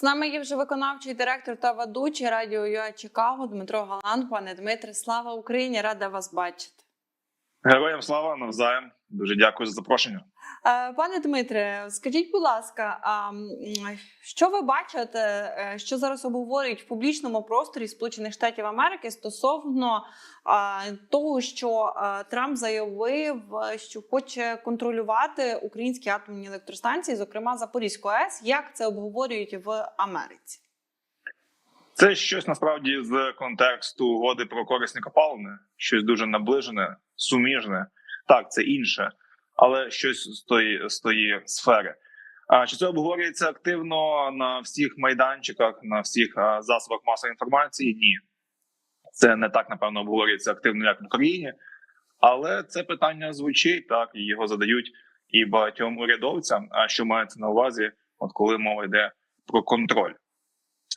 З нами є вже виконавчий директор та ведучий радіо ЮА Чикаго Дмитро Галан. Пане Дмитре, слава Україні! Рада вас бачити. Героям слава навзаєм. Дуже дякую за запрошення. Е, Пане Дмитре, скажіть, будь ласка, а що ви бачите, е, що зараз обговорюють в публічному просторі Сполучених Штатів Америки стосовно того, що а, Трамп заявив, е, що хоче контролювати українські атомні електростанції, зокрема Запорізьку АЕС, як це обговорюють в Америці? Це щось насправді з контексту угоди про корисні копалини, щось дуже наближене, суміжне. Так, це інше, але щось з тої, з тої сфери. А чи це обговорюється активно на всіх майданчиках, на всіх засобах масової інформації? Ні, це не так напевно обговорюється активно, як в Україні, але це питання звучить так, і його задають і багатьом урядовцям. А що мається на увазі, от коли мова йде про контроль?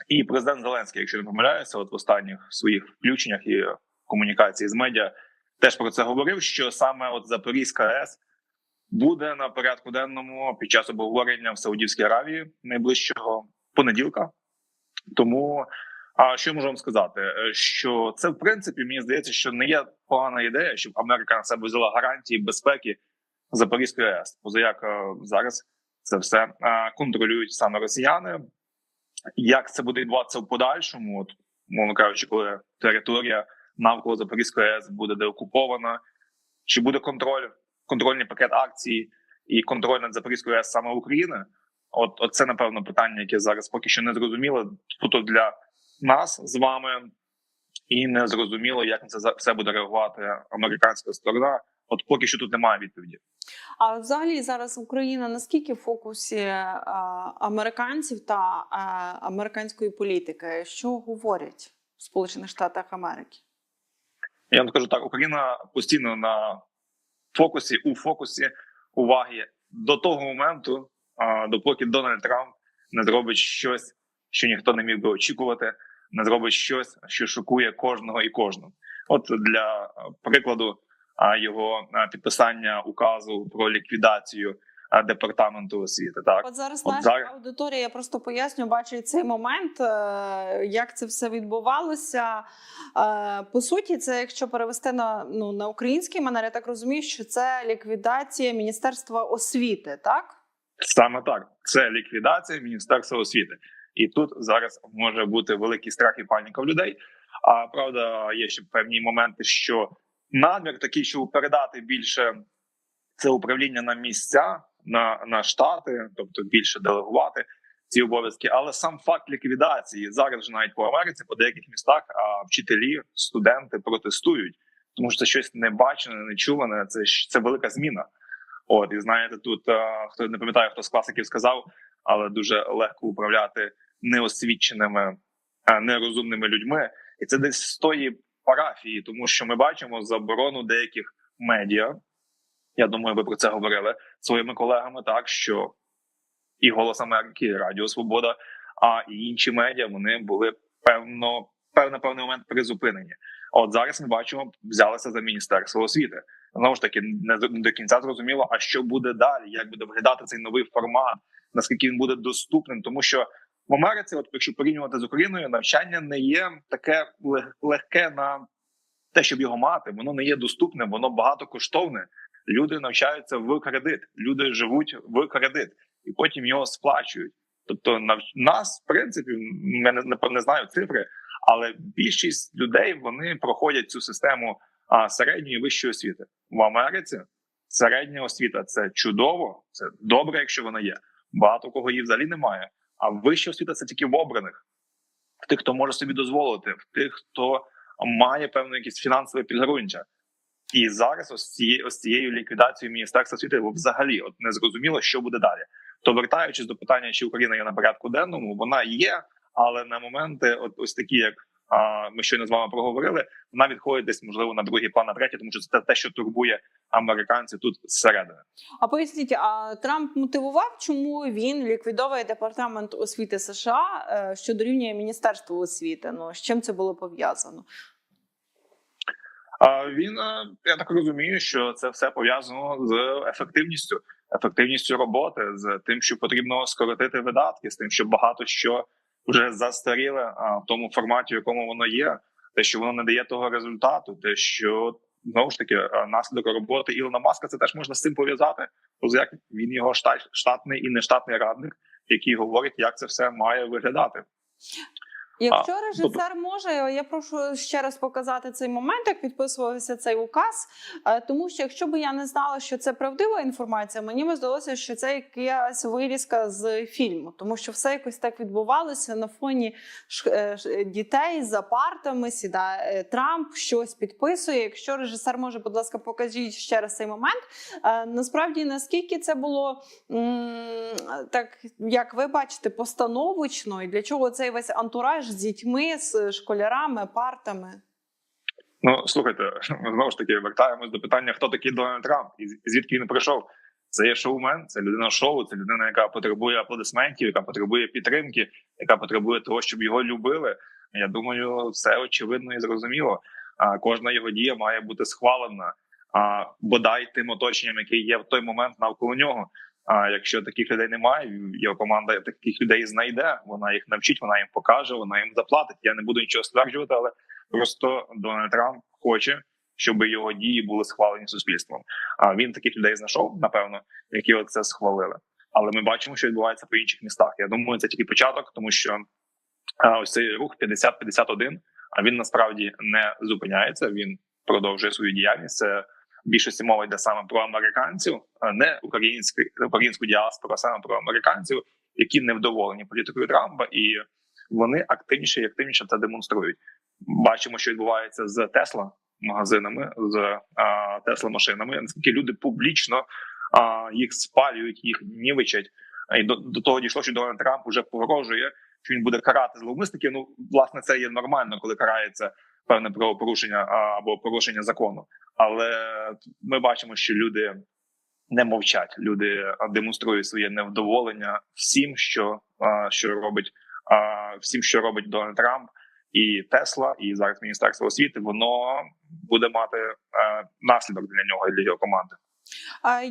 І президент Зеленський, якщо не помиляюся, от в останніх своїх включеннях і комунікації з медіа теж про це говорив. Що саме от Запорізька АЕС буде на порядку денному під час обговорення в Саудівській Аравії найближчого понеділка. Тому а що я можу вам сказати? Е, Що це в принципі мені здається, що не є погана ідея, щоб Америка на себе взяла гарантії безпеки Запорізької АЕС. Позаяк е, зараз це все е, контролюють саме росіяни. Як це буде відбуватися в подальшому? От, мовно кажучи, коли територія навколо Запорізької АЕС буде деокупована, чи буде контроль, контрольний пакет акцій і контроль над Запорізькою АЕС саме України? От, от це напевно питання, яке зараз поки що не зрозуміло, суто для нас з вами, і не зрозуміло, як на це все буде реагувати американська сторона. От поки що тут немає відповіді. А взагалі зараз Україна наскільки в фокусі е, американців та е, американської політики? Що говорять в Сполучених Штатах Америки? Я вам скажу так: Україна постійно на фокусі у фокусі уваги до того моменту, допоки Дональд Трамп не зробить щось, що ніхто не міг би очікувати, не зробить щось, що шокує кожного і кожну. От для прикладу, його підписання указу про ліквідацію департаменту освіти. Так От зараз От наша зараз- аудиторія, я просто поясню, бачить цей момент, е, як це все відбувалося. Е, По суті, це якщо перевести на ну на український манер, я так розумію, що це ліквідація Міністерства освіти, так? Саме так, це ліквідація Міністерства освіти, і тут зараз може бути великий страх і паніка в людей. А правда, є ще певні моменти, що намір такий, щоб передати більше це управління на місця, на, на штати, тобто більше делегувати ці обов'язки. Але сам факт ліквідації зараз же навіть по Америці, по деяких містах, а вчителі, студенти протестують, тому що це щось небачене, нечуване. Це це велика зміна. От і знаєте, тут е, хто не пам'ятає, хто з класиків сказав, але дуже легко управляти неосвіченими, е, нерозумними людьми, і це десь з тої парафії, тому що ми бачимо заборону деяких медіа. Я думаю, ви про це говорили своїми колегами. Так що і Голос Америки, і Радіо Свобода, а і інші медіа вони були певно певно певний момент призупинені. От зараз ми бачимо, взялися за міністерство освіти. Знову ж таки, не до кінця зрозуміло, а що буде далі, як буде виглядати цей новий формат, наскільки він буде доступним, тому що в Америці, от якщо порівнювати з Україною, навчання не є таке легке на те, щоб його мати. Воно не є доступним, воно багатокоштовне. Люди навчаються в кредит, люди живуть в кредит і потім його сплачують. Тобто, нав... нас, в принципі, я не, не, знаю цифри, але більшість людей вони проходять цю систему а, середньої вищої освіти в Америці. Середня освіта це чудово, це добре, якщо вона є. Багато кого її взагалі немає. А вища освіта це тільки в обраних, в тих, хто може собі дозволити, в тих, хто має певне якесь фінансове підґрунтя. І зараз ось цією ось цією ліквідацією міністерства освіти взагалі от не зрозуміло, що буде далі. То вертаючись до питання, чи Україна є на порядку денному, вона є, але на моменти, от ось такі, як а, ми щойно з вами проговорили, вона відходить десь можливо на другий план, на третій, тому що це те, що турбує американців тут зсередини. А поясніть, а Трамп мотивував, чому він ліквідовує департамент освіти США, е, що дорівнює Міністерству освіти? Ну з чим це було пов'язано? Він е, я так розумію, що це все пов'язано з ефективністю ефективністю роботи, з тим, що потрібно скоротити видатки, з тим, що багато що вже застаріле в тому форматі, в якому воно є, те, що воно не дає того результату, те, що знову ж таки наслідок роботи Ілона Маска, це теж можна з цим пов'язати. Тобто, як він його штат, штатний і нештатний радник, який говорить, як це все має виглядати. Якщо режисер може, я прошу ще раз показати цей момент, як підписувався цей указ. е, Тому що якщо б я не знала, що це правдива інформація, мені би здалося, що це якась вирізка з фільму, тому що все якось так відбувалося на фоні е, дітей за партами. Сідає Трамп, щось підписує. Якщо режисер може, будь ласка, покажіть ще раз цей момент. Е, Насправді, наскільки це було так, як ви бачите, постановочно, і для чого цей весь антураж з дітьми, з школярами, партами? Ну слухайте, знову ж таки, вертаємось до питання, хто такий Дональд Трамп і звідки він прийшов. Це є шоумен, це людина шоу, це людина, яка потребує аплодисментів, яка потребує підтримки, яка потребує того, щоб його любили. Я думаю, все очевидно і зрозуміло. А кожна його дія має бути схвалена. А бодай тим оточенням, яке є в той момент навколо нього. А якщо таких людей немає, його команда таких людей знайде. Вона їх навчить, вона їм покаже, вона їм заплатить. Я не буду нічого стверджувати, але просто Дональд Трамп хоче, щоб його дії були схвалені суспільством. А він таких людей знайшов, напевно, які це схвалили. Але ми бачимо, що відбувається по інших містах. Я думаю, це тільки початок, тому що ось цей рух 50-51, а він насправді не зупиняється. Він продовжує свою діяльність. Це більшості мова йде саме про американців, а не українську, українську діаспору, а саме про американців, які невдоволені політикою Трампа, і вони активніше і активніше це демонструють. Бачимо, що відбувається з Тесла магазинами, з Тесла машинами. Наскільки люди публічно а, їх спалюють, їх нівичать. І до, до того дійшло, що Дональд Трамп вже погрожує, що він буде карати зловмисників. Ну, власне, це є нормально, коли карається певне правопорушення або порушення закону. Але ми бачимо, що люди не мовчать. Люди демонструють своє невдоволення всім, що, що робить всім, що робить Дональд Трамп. І Тесла, і зараз Міністерство освіти, воно буде мати е, наслідок для нього і для його команди.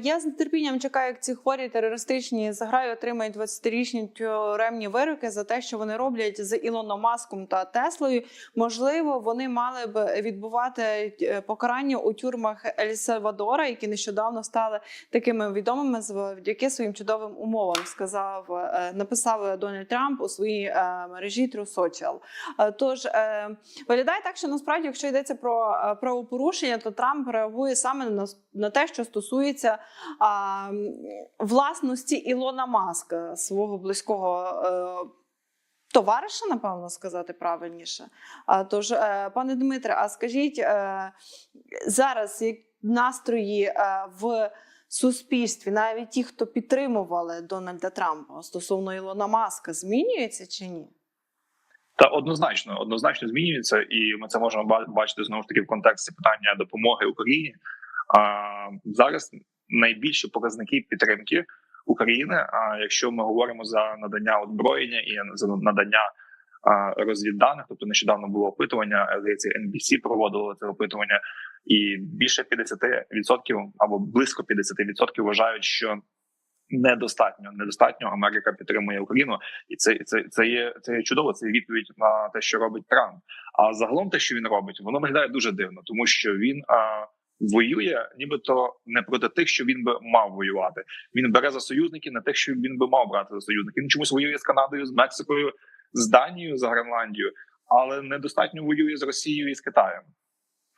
Я з нетерпінням чекаю, як ці хворі терористичні заграї отримають 20-річні тюремні вироки за те, що вони роблять з Ілоном Маском та Теслою. Можливо, вони мали б відбувати е, покарання у тюрмах Ель Сальвадора, які нещодавно стали такими відомими завдяки своїм чудовим умовам. Сказав, е, написав Дональд Трамп у своїй е, мережі True Social. Тож виглядає так, що насправді, якщо йдеться про правопорушення, то Трамп реагує саме на те, що стосується а, власності Ілона Маска, свого близького. Е, Товариша, напевно, сказати правильніше. А, тож, е, пане Дмитре, а скажіть е, зараз настрої в суспільстві, навіть ті, хто підтримували Дональда Трампа стосовно Ілона Маска, змінюється чи ні? Та однозначно, однозначно змінюється, і ми це можемо бачити знову ж таки в контексті питання допомоги Україні. Зараз найбільші показники підтримки України. А якщо ми говоримо за надання озброєння і за надання розвідданих, тобто нещодавно було опитування, здається, NBC проводило це опитування, і більше 50% або близько 50% вважають, що недостатньо недостатньо Америка підтримує Україну, і це це, це є це є чудово. Це відповідь на те, що робить Трамп. А загалом те, що він робить, воно виглядає дуже дивно, тому що він а, воює, нібито не проти тих, що він би мав воювати. Він бере за союзники на тих, що він би мав брати за союзники. Він чомусь воює з Канадою, з Мексикою, з Данією, з Гренландією, але недостатньо воює з Росією і з Китаєм.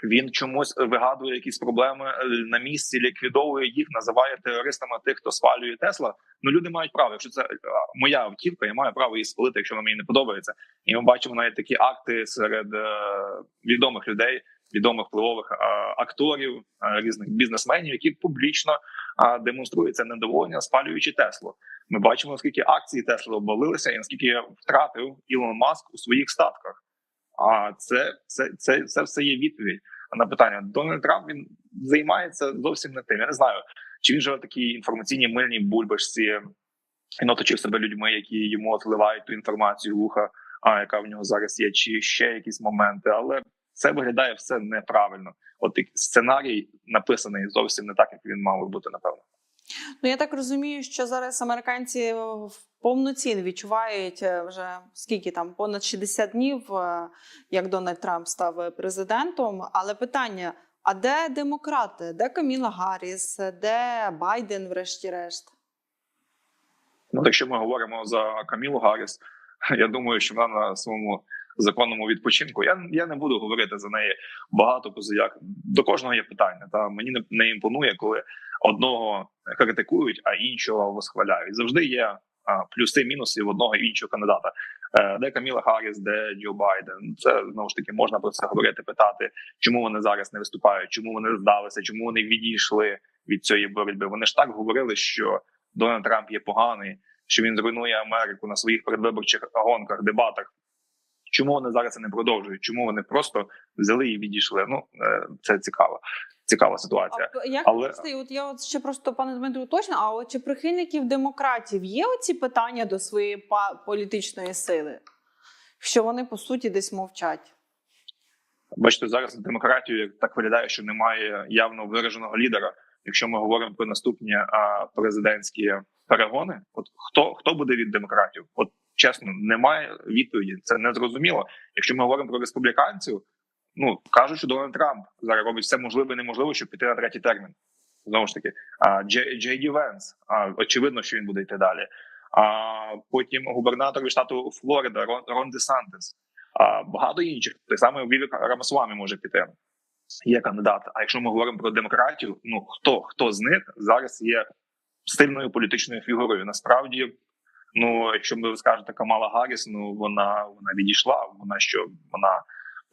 Він чомусь вигадує якісь проблеми е, на місці, ліквідовує їх, називає терористами тих, хто свалює Тесла. Ну люди мають право. Якщо це е, моя автівка, я маю право її спалити, якщо вона мені не подобається. І ми бачимо навіть такі акти серед е, відомих людей, відомих впливових е, акторів, е, різних бізнесменів, які публічно е, демонструють це недоволення, спалюючи Теслу. Ми бачимо наскільки акції Тесли обвалилися, і наскільки втратив Ілон Маск у своїх статках. А це, це, це, це все є відповідь на питання. Дональд Трамп він займається зовсім не тим. Я не знаю, чи він живе в такій інформаційній мильній бульбашці, він оточив себе людьми, які йому отливають ту інформацію вуха, а яка в нього зараз є, чи ще якісь моменти, але це виглядає все неправильно. От сценарій написаний зовсім не так, як він мав би бути, напевно. Ну я так розумію, що зараз американці повноцінно відчувають е, вже скільки там понад 60 днів, е, як Дональд Трамп став президентом. Але питання: а де демократи? Де Каміла Гарріс? Де Байден, врешті-решт? Ну, якщо ми говоримо за Камілу Гарріс, я думаю, що вона на своєму законному відпочинку. Я я не буду говорити за неї багато позаяк. До кожного є питання. Та мені не, не імпонує, коли одного критикують, а іншого восхваляють. Завжди є а, плюси-мінуси в одного і іншого кандидата. Е, де Каміла Гарріс, де Джо Байден. Це знову ж таки можна про це говорити, питати, чому вони зараз не виступають, чому вони здалися, чому вони відійшли від цієї боротьби. Вони ж так говорили, що Дональд Трамп є поганий, що він зруйнує Америку на своїх передвиборчих гонках, дебатах. Чому вони зараз це не продовжують? Чому вони просто взяли і відійшли? Ну е, це цікаво. Цікава ситуація. А як Але- Але... от я от ще просто пане Дмитру уточню, а от чи прихильників демократів є оці питання до своєї політичної сили? Що вони по суті десь мовчать? Бачите, зараз демократію так виглядає, що немає явно вираженого лідера. Якщо ми говоримо про наступні а, президентські перегони, от хто хто буде від демократів? От чесно, немає відповіді. Це не зрозуміло. Якщо ми говоримо про республіканців, ну кажуть, що Дональд Трамп зараз робить все можливе і неможливе, щоб піти на третій термін. Знову ж таки, а Джей Джей Ді Венс, а очевидно, що він буде йти далі. А потім губернатор штату Флорида Рон, Рон Де Сантес. А багато інших так само Вівік Рамасвамі може піти. Є кандидат. А якщо ми говоримо про демократію, ну хто хто з них зараз є сильною політичною фігурою? Насправді, ну якщо ви скажете Камала Гарріс, ну вона вона відійшла. Вона що вона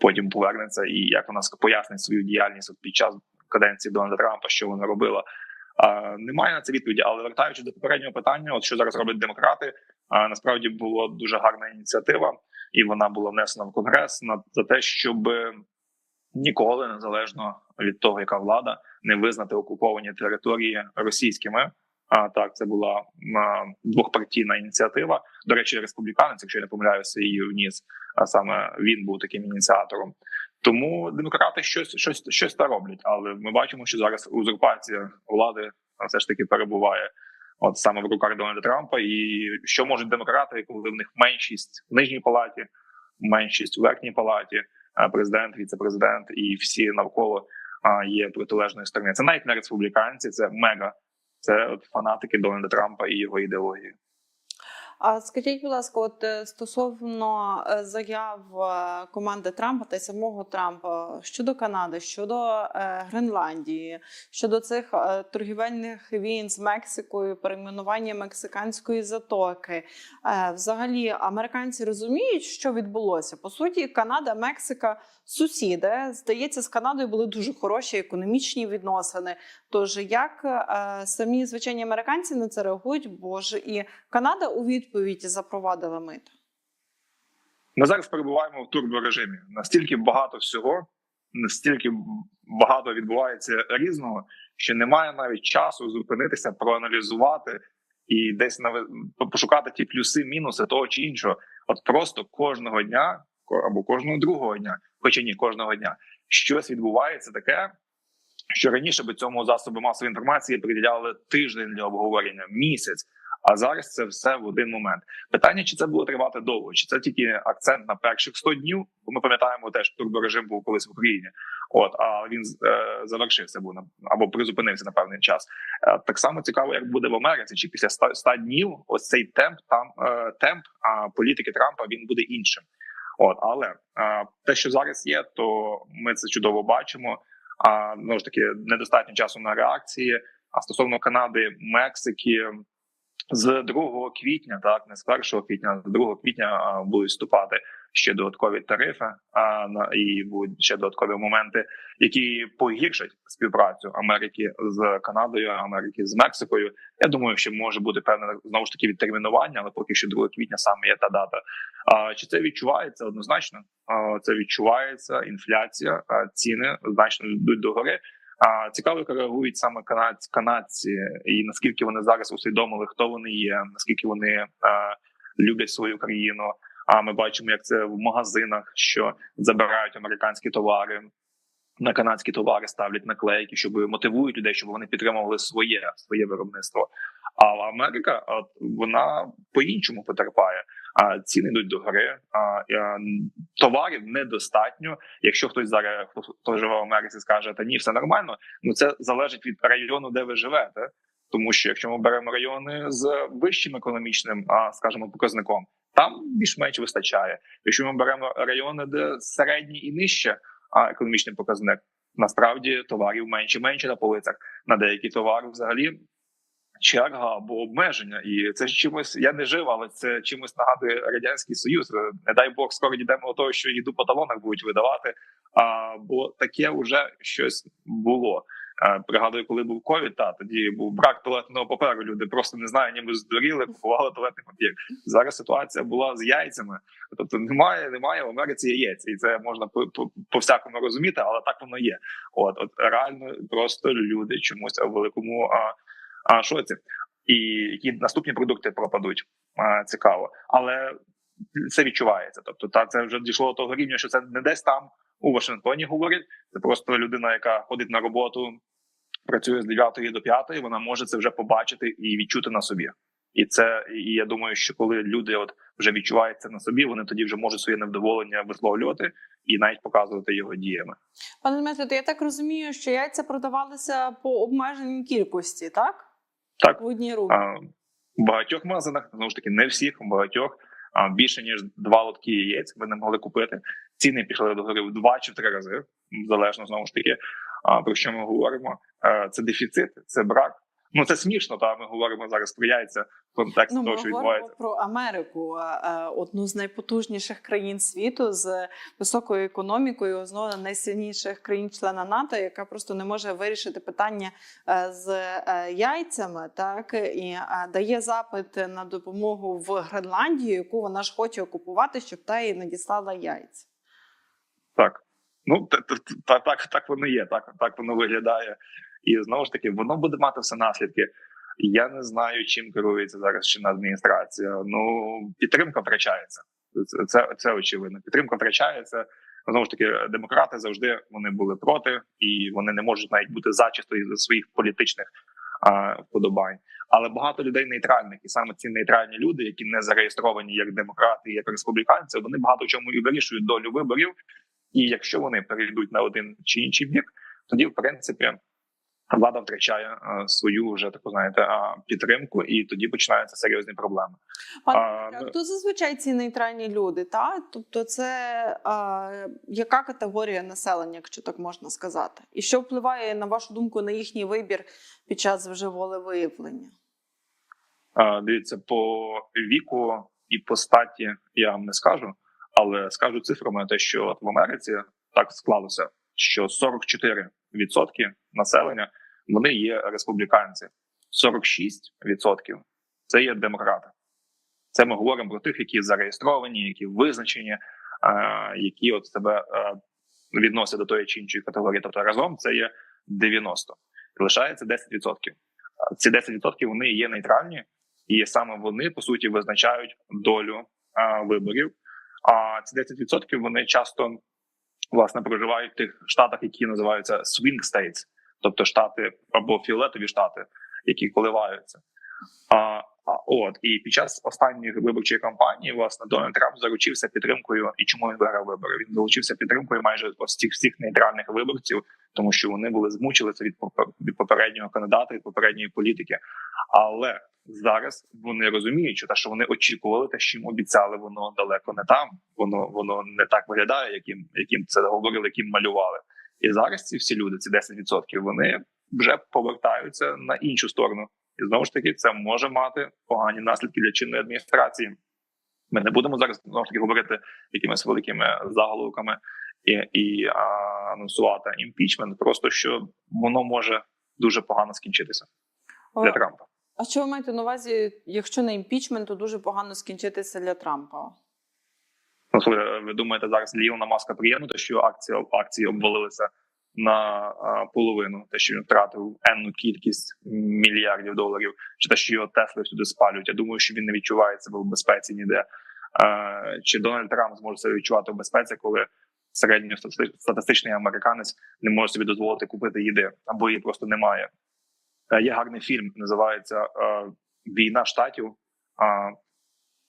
потім повернеться, і як вона пояснить свою діяльність під час каденції Дональда Трампа, що вона робила. А, немає на це відповіді, але вертаючись до попереднього питання, от що зараз роблять демократи, а, насправді була дуже гарна ініціатива, і вона була внесена в конгрес на за те, щоб ніколи незалежно від того, яка влада, не визнати окуповані території російськими. А так, це була двохпартійна ініціатива. До речі, республіканець, якщо я не помиляюся, її вніс. А саме він був таким ініціатором. Тому демократи щось щось щось та роблять, але ми бачимо, що зараз узурпація влади все ж таки перебуває от саме в руках Дональда Трампа. І що можуть демократи, коли в них меншість в нижній палаті, меншість у верхній палаті, президент, віце-президент і всі навколо є протилежної сторони. Це навіть не республіканці, це мега. Це от фанатики Дональда Трампа і його ідеології. А скажіть, будь ласка, от е, стосовно е, заяв е, команди Трампа та самого Трампа щодо Канади, щодо Гренландії, щодо цих торгівельних війн з Мексикою, перейменування мексиканської затоки, взагалі американці розуміють, що відбулося. По суті, Канада, Мексика, сусіди. Здається, з Канадою були дуже хороші економічні відносини. Тож як е, самі звичайні американці на це реагують? Бо ж і Канада у відповідь запровадила мито. Ми зараз перебуваємо в турборежимі. Настільки багато всього, настільки багато відбувається різного, що немає навіть часу зупинитися, проаналізувати і десь нави- пошукати ті плюси, мінуси того чи іншого. От просто кожного дня або кожного другого дня, хоча ні, кожного дня щось відбувається таке. Що раніше би цьому засобу масової інформації приділяли тиждень для обговорення, місяць. А зараз це все в один момент. Питання, чи це буде тривати довго, чи це тільки акцент на перших 100 днів? Бо ми пам'ятаємо теж турборежим був колись в Україні. От а він е, завершився був на або призупинився на певний час. Е, так само цікаво, як буде в Америці, чи після 100, 100 днів ось цей темп там е, темп а, політики Трампа він буде іншим. От, але е, те, що зараз є, то ми це чудово бачимо. А ну ж таки недостатньо часу на реакції. А стосовно Канади, Мексики з 2 квітня, так не з 1 квітня, з 2 квітня будуть вступати ще додаткові тарифи. А на і будуть ще додаткові моменти, які погіршать співпрацю Америки з Канадою, Америки з Мексикою. Я думаю, що може бути певне знову ж таки відтермінування, але поки що 2 квітня саме є та дата. А чи це відчувається однозначно? А, це відчувається інфляція, а, ціни значно йдуть догори. А цікаво, як реагують саме канадці, канадці, і наскільки вони зараз усвідомили, хто вони є, наскільки вони а, люблять свою країну. А ми бачимо, як це в магазинах, що забирають американські товари. на канадські товари ставлять наклейки, щоб мотивують людей, щоб вони підтримували своє своє виробництво. А Америка от, вона по-іншому потерпає. А ціни йдуть до гори, а, товарів недостатньо. Якщо хтось зараз хто, хто живе в Америці, скаже, та ні, все нормально. Ну це залежить від району, де ви живете. Тому що якщо ми беремо райони з вищим економічним, а скажімо, показником, там більш-менш вистачає. Якщо ми беремо райони, де середній і нижче а економічний показник, насправді товарів менше менше на полицях. На деякі товари взагалі черга або обмеження, і це чимось. Я не жив, але це чимось нагадує радянський союз. Не дай Бог, скоро дійдемо до того, що їду по талонах будуть видавати. А бо таке вже щось було. Пригадую, коли був ковід, та тоді був брак туалетного паперу. Люди просто не знаю, ніби здуріли, купували туалетний папір. Зараз ситуація була з яйцями. Тобто немає, немає в Америці яєць, і це можна по, по, всякому розуміти, але так воно є. От от реально просто люди чомусь у великому а, а, шоці. І які наступні продукти пропадуть. А, цікаво, але це відчувається. Тобто, та це вже дійшло до того рівня, що це не десь там у Вашингтоні говорять. Це просто людина, яка ходить на роботу, працює з 9 до 5, вона може це вже побачити і відчути на собі. І це і я думаю, що коли люди от вже відчувають це на собі, вони тоді вже можуть своє невдоволення висловлювати і навіть показувати його діями. Пане Дмитро, то я так розумію, що яйця продавалися по обмеженій кількості, так? Так в одній руки. А, в багатьох магазинах знову ж таки не всіх, в багатьох а більше ніж два лотки яєць ви не могли купити. Ціни пішли до гори в два чи в три рази, залежно знову ж таки. А про що ми говоримо? Це дефіцит, це брак. Ну це смішно. Та ми говоримо зараз про яйця в контексті ну, того, що відбувається про Америку, одну з найпотужніших країн світу з високою економікою, одну з найсильніших країн-члена НАТО, яка просто не може вирішити питання е, з е, яйцями, так і дає запит на допомогу в Гренландію, яку вона ж хоче окупувати, щоб та їй надіслала яйця. Так. Ну так, так, так воно є. Так, так воно виглядає. І знову ж таки, воно буде мати все наслідки. Я не знаю, чим керується зараз чинна адміністрація. Ну підтримка втрачається. Це, це очевидно. Підтримка втрачається. Знову ж таки, демократи завжди вони були проти, і вони не можуть навіть бути зачисто із своїх політичних а, вподобань. Але багато людей нейтральних, і саме ці нейтральні люди, які не зареєстровані як демократи, як республіканці, вони багато чому і вирішують долю виборів. І якщо вони перейдуть на один чи інший бік, тоді в принципі влада втрачає а, свою вже таку знаєте підтримку, і тоді починаються серйозні проблеми. Пане а, хто зазвичай ці нейтральні люди? Та тобто, це а, яка категорія населення, якщо так можна сказати, і що впливає на вашу думку на їхній вибір під час вже волевиявлення? Дивіться по віку і по статі я вам не скажу. Але скажу цифрами, те, що в Америці так склалося, що 44% населення вони є республіканці, 46% це є демократи. Це ми говоримо про тих, які зареєстровані, які визначені, які от себе відносять до тої чи іншої категорії. Тобто разом це є 90%. лишається 10%. Ці 10% вони є нейтральні, і саме вони по суті визначають долю виборів. А ці 10% вони часто власне проживають в тих штатах, які називаються swing states, тобто штати або фіолетові штати, які коливаються. А, от і під час останньої виборчої кампанії власне Дональд Трамп заручився підтримкою. І чому він виграв вибори? Він заручився підтримкою майже ось всіх нейтральних виборців, тому що вони були змучилися від від попереднього кандидата від попередньої політики. Але зараз вони розуміють, що те, що вони очікували, те, що їм обіцяли, воно далеко не там. Воно воно не так виглядає, яким яким це говорили, яким малювали. І зараз ці всі люди, ці 10%, вони вже повертаються на іншу сторону. І знову ж таки, це може мати погані наслідки для чинної адміністрації. Ми не будемо зараз знову ж таки говорити якимись великими заголовками і і а, анонсувати імпічмент, просто що воно може дуже погано скінчитися для Трампа. А що ви маєте на увазі, якщо не імпічмент, то дуже погано скінчитися для Трампа? Ну, ви думаєте, зараз для Ілона Маска приємно, що акції акції обвалилися на половину, те, що він втратив енну кількість мільярдів доларів, чи те, що його Тесли всюди спалюють. Я думаю, що він не відчуває себе в безпеці ніде. Чи Дональд Трамп зможе себе відчувати в безпеці, коли середньостатистичний американець не може собі дозволити купити їди, або її просто немає. Е, Є гарний фільм, називається е, Війна штатів.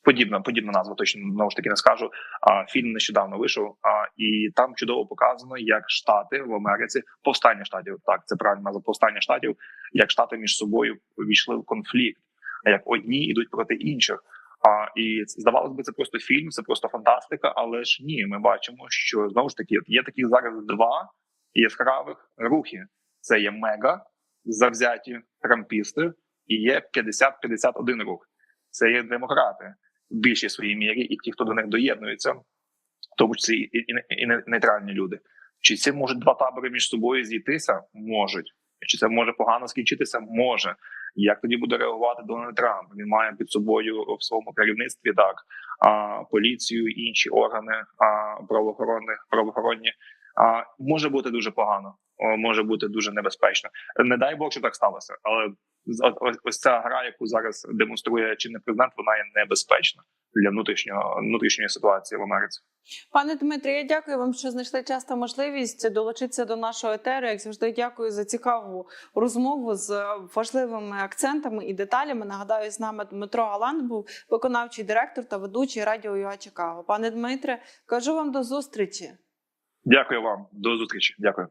Подібна, подібна назва, точно знову ж таки не скажу. А фільм нещодавно вийшов. А і там чудово показано, як штати в Америці, повстання штатів. Так, це правильно назва повстання штатів, як штати між собою війшли в конфлікт, як одні йдуть проти інших. А і здавалось би, це просто фільм, це просто фантастика. Але ж ні, ми бачимо, що знову ж таки є такі зараз два яскравих рухи: це є мега завзяті трампісти, і є 50-51 рух. Це є демократи в більшій своїй мірі, і ті, хто до них доєднується, в тому числі і, і, і не- нейтральні люди. Чи це можуть два табори між собою зійтися? Можуть. Чи це може погано скінчитися? Може. Як тоді буде реагувати Дональд Трамп? Він має під собою в своєму керівництві так а, поліцію, інші органи а, правоохоронних правоохоронні. А, може бути дуже погано, може бути дуже небезпечно. Не дай Бог, що так сталося, але ось, ось ця гра, яку зараз демонструє чинний президент, вона є небезпечна для внутрішнього внутрішньої ситуації в Америці. Пане Дмитрі, я дякую вам, що знайшли час та можливість долучитися до нашого етеру. Як завжди, дякую за цікаву розмову з важливими акцентами і деталями. Нагадаю, з нами Дмитро Галан був виконавчий директор та ведучий радіо ЮА Чикаго. Пане Дмитре, кажу вам до зустрічі. Дякую вам, до зустрічі. Дякую.